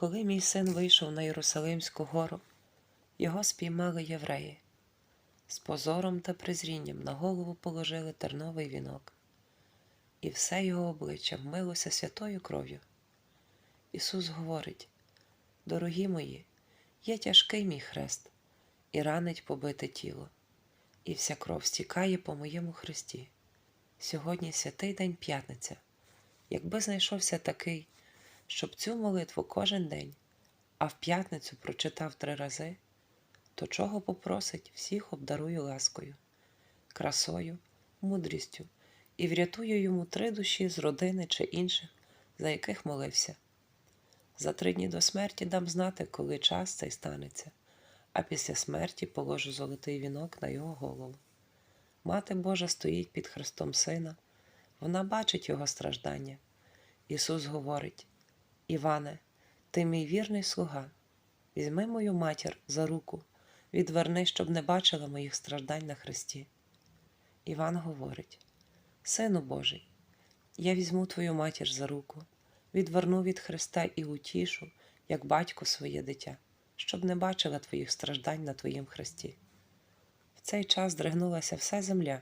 коли мій син вийшов на Єрусалимську гору, його спіймали євреї. З позором та презрінням на голову положили терновий вінок, і все його обличчя вмилося святою кров'ю. Ісус говорить: Дорогі мої, є тяжкий мій хрест, і ранить побите тіло, і вся кров стікає по моєму хресті. Сьогодні святий день п'ятниця. Якби знайшовся такий, щоб цю молитву кожен день, а в п'ятницю прочитав три рази, то чого попросить, всіх обдарую ласкою, красою, мудрістю і врятую йому три душі з родини чи інших, за яких молився. За три дні до смерті дам знати, коли час цей станеться, а після смерті положу золотий вінок на його голову. Мати Божа стоїть під хрестом сина, вона бачить його страждання. Ісус говорить: Іване, ти мій вірний слуга, візьми мою матір за руку, відверни, щоб не бачила моїх страждань на хресті. Іван говорить: Сину Божий, я візьму твою матір за руку, відверну від Христа і утішу, як батько своє дитя, щоб не бачила твоїх страждань на твоїм хресті. В цей час здригнулася вся земля,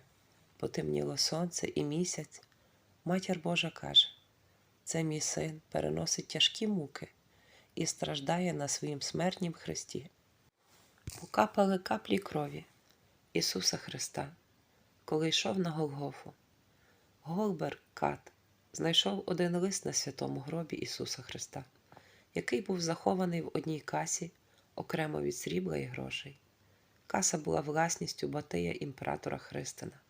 потемніло сонце і місяць. Матір Божа каже: Це мій син переносить тяжкі муки і страждає на своїм смертнім хресті. Покапали каплі крові Ісуса Христа, коли йшов на Голгофу. Голбер Кат знайшов один лист на святому гробі Ісуса Христа, який був захований в одній касі окремо від срібла і грошей. Каса була власністю Батия імператора Христина,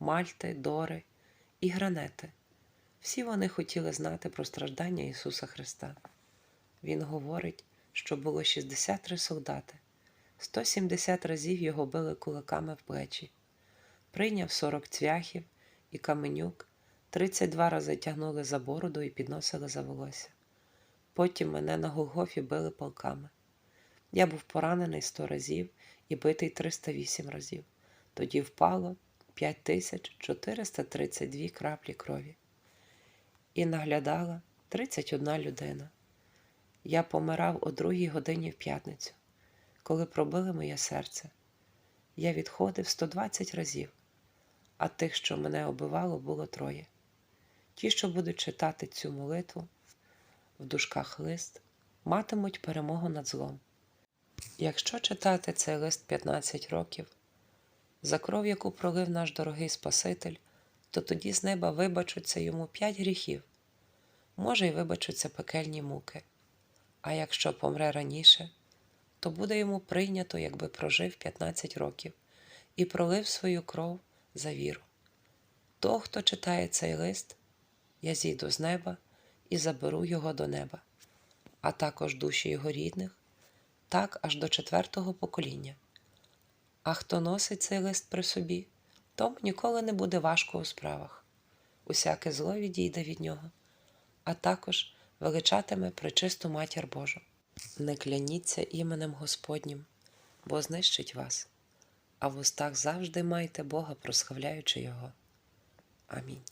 Мальти, Дори і Гранети. Всі вони хотіли знати про страждання Ісуса Христа. Він говорить, що було 63 солдати, 170 разів його били кулаками в плечі, прийняв 40 цвяхів і каменюк, 32 рази тягнули за бороду і підносили за волосся. Потім мене на Голгофі били полками. Я був поранений 100 разів і битий 308 разів. Тоді впало 5432 краплі крові. І наглядала 31 людина. Я помирав о другій годині в п'ятницю, коли пробили моє серце. Я відходив 120 разів, а тих, що мене обивало, було троє. Ті, що будуть читати цю молитву в дужках лист, матимуть перемогу над злом. Якщо читати цей лист 15 років, за кров, яку пролив наш дорогий Спаситель, то тоді з неба вибачуться йому п'ять гріхів, може й вибачуться пекельні муки. А якщо помре раніше, то буде йому прийнято, якби прожив 15 років і пролив свою кров за віру. Того, хто читає цей лист, я зійду з неба і заберу його до неба, а також душі його рідних, так аж до четвертого покоління. А хто носить цей лист при собі, тому ніколи не буде важко у справах. Усяке зло відійде від нього, а також величатиме пречисту матір Божу. Не кляніться іменем Господнім, бо знищить вас, а в устах завжди майте Бога, прославляючи Його. Амінь.